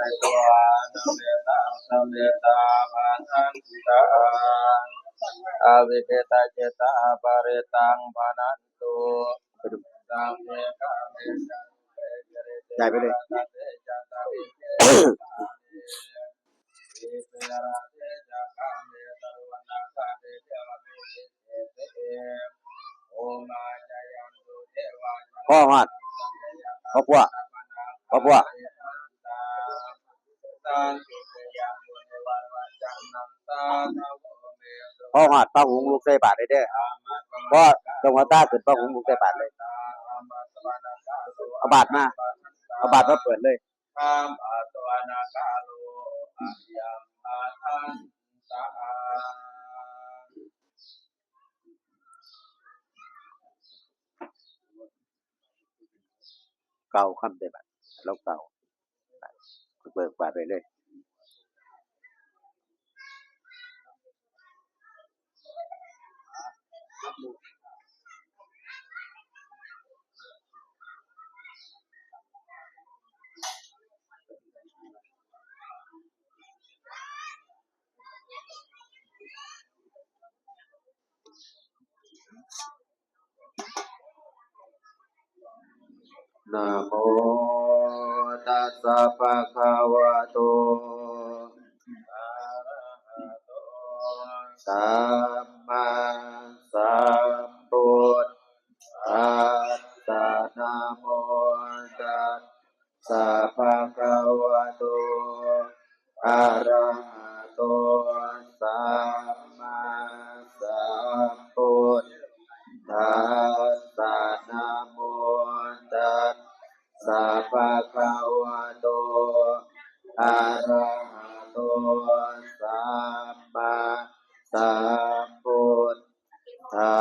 ริตวานเมตังสมเมตาปาทันติตาอาวิเปตาเจตาปาริตังปานันตุสัมเมกาเมจังเปจริเตได้ไปเลยตัสเตจัตตาวิเกวิ เปราเตจักขาเมตรุวนาคาเตเทวาจายันตุเทวาพ่อฮอดพ่อปัวพ่อดป้าหุงลูกใส่บาทเลยเด้อพ่อตรงหัวตาขึ้นป้าหุงลูกใส่บาทเลยเอาบาทมาเอาบาทมาเปิดเลยธรรมอัตวนาคาโลอะยัมมาทันตาเก่าคำใส่บาทแล้วเก่า เปิดบาทไปเลยนะโม ตัสสะภะคะวะโตอะระหะโตสัมมาสัมพุทธัสสะนะโมตัสสะภะคะวะโตอะระหะโตสัมมาสัมพุทธัสส โตสัมมาสัมพุทธั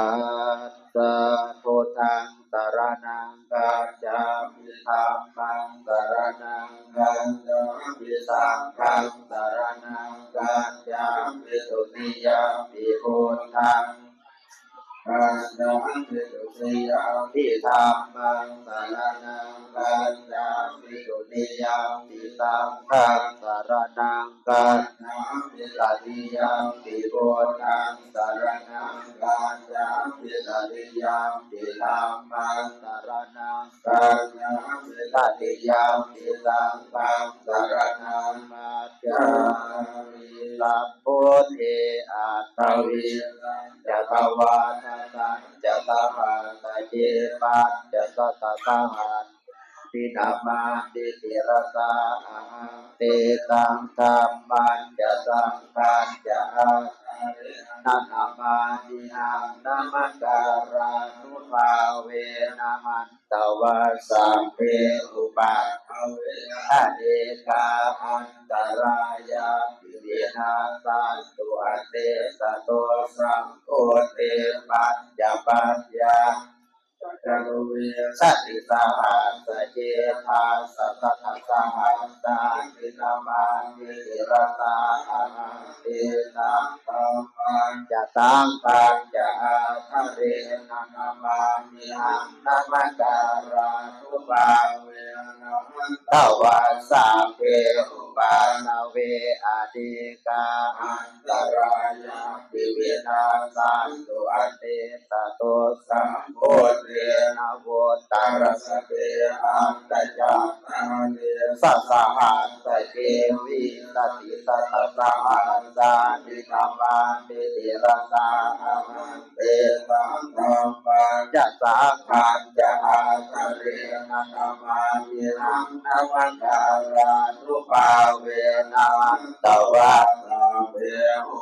สสะพุทธังสารณังกัจจามิธัมมังสารณังกัจจามิสังฆังสารณังกัจจามิตุติยามิพุทธังกัจจามิตุติยามิ ธัมมังสารนังกัจจามิตุติยมปิสังฆังสารนังกัจจามิสัติยมปิพุทธังสารนังกัจจามิสัติยมปิธัมมังสารนังกัจจา ตติยามิสังฆังสรณังมัจจามิสัพพุทเทอัตตวิจะตวานาสันจะตหันตเจปันจะสตตาหันตินามาติติรสาเตตังธรรมันจะสังขันจะ นานามาติหังนามังการานุภาเวนะมันตวะสัมเพอุปัฏฐเวอะเดกาอันตรายาปิเวนะสันตุอเตสะโตสังโฆเตปัญญปัญญา จักเวสัตติสาหัสเจธาสัตตะสาหัสตานินามานิรตาอาหังเตตังตัมปัญจะตังปัญจะอาทะเรนะนามามิหังนามาการานุปาเวนะมันตวาสาเพอุปานาเวอดีกาอันตรายาปิเวนาสันตุอเตตโตสัมโพธิเทนะโวตารสเตอันตจักตังเนสัสหันตเกวิสติสัตตะหันตานิกามานิติรตาอาหังเตตังธัมปัญจะสังขันจะอาทะเรนะนามามิหังนามังการานุภาเวนะตวะสเพ